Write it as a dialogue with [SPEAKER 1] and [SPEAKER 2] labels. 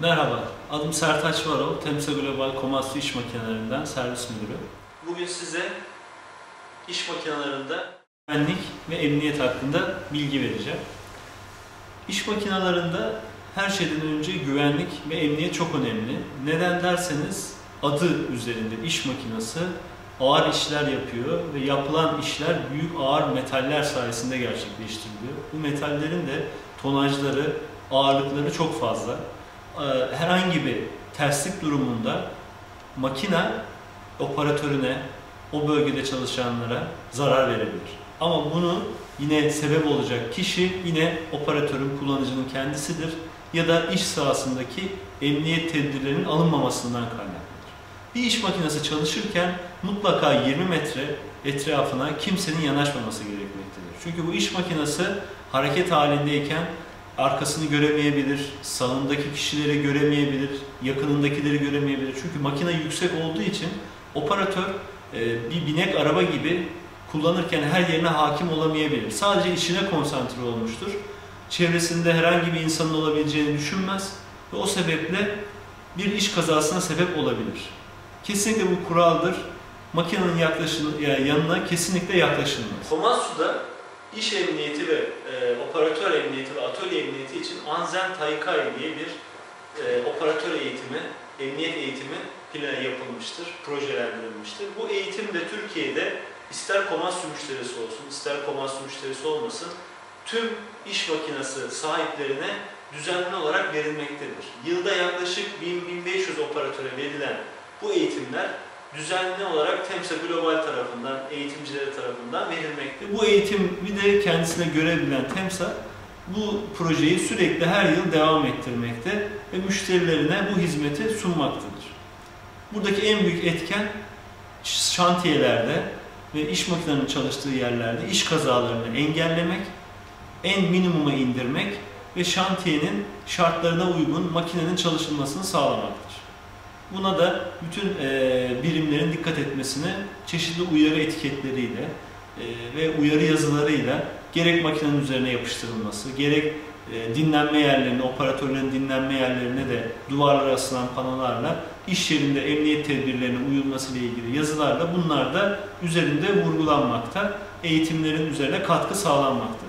[SPEAKER 1] Merhaba, adım Sertaç Varol, Temsa Global Komatsu İş Makinelerinden servis müdürü. Bugün size iş makinelerinde güvenlik ve emniyet hakkında bilgi vereceğim. İş makinelerinde her şeyden önce güvenlik ve emniyet çok önemli. Neden derseniz adı üzerinde iş makinesi ağır işler yapıyor ve yapılan işler büyük ağır metaller sayesinde gerçekleştiriliyor. Bu metallerin de tonajları, ağırlıkları çok fazla. Ee, herhangi bir terslik durumunda makine operatörüne, o bölgede çalışanlara zarar verebilir. Ama bunu yine sebep olacak kişi yine operatörün, kullanıcının kendisidir ya da iş sahasındaki emniyet tedbirlerinin alınmamasından kaynaklanır. Bir iş makinesi çalışırken mutlaka 20 metre etrafına kimsenin yanaşmaması gerekmektedir. Çünkü bu iş makinesi hareket halindeyken arkasını göremeyebilir, sağındaki kişileri göremeyebilir, yakınındakileri göremeyebilir. Çünkü makine yüksek olduğu için operatör e, bir binek araba gibi kullanırken her yerine hakim olamayabilir. Sadece işine konsantre olmuştur. Çevresinde herhangi bir insanın olabileceğini düşünmez ve o sebeple bir iş kazasına sebep olabilir. Kesinlikle bu kuraldır. Makinenin yaklaşın, yani yanına kesinlikle yaklaşılmaz. Komatsu'da iş emniyeti ve e, operatör emniyeti ve atölye emniyeti için Anzen Taikai diye bir e, operatör eğitimi, emniyet eğitimi planı yapılmıştır, projelendirilmiştir. Bu eğitim de Türkiye'de ister Komatsu müşterisi olsun, ister Komatsu müşterisi olmasın, tüm iş makinesi sahiplerine düzenli olarak verilmektedir. Yılda yaklaşık 1000-1500 operatöre verilen bu eğitimler düzenli olarak Temsa Global tarafından, eğitimcileri tarafından verilmekte. Bu eğitimi de kendisine görev bilen Temsa bu projeyi sürekli her yıl devam ettirmekte ve müşterilerine bu hizmeti sunmaktadır. Buradaki en büyük etken şantiyelerde ve iş makinelerinin çalıştığı yerlerde iş kazalarını engellemek, en minimuma indirmek ve şantiyenin şartlarına uygun makinenin çalışılmasını sağlamaktır. Buna da bütün e, birimlerin dikkat etmesini çeşitli uyarı etiketleriyle e, ve uyarı yazılarıyla gerek makinenin üzerine yapıştırılması, gerek e, dinlenme yerlerine, operatörlerin dinlenme yerlerine de duvarlara asılan panolarla iş yerinde emniyet tedbirlerine uyulması ile ilgili yazılarla bunlar da üzerinde vurgulanmakta, eğitimlerin üzerine katkı sağlanmakta.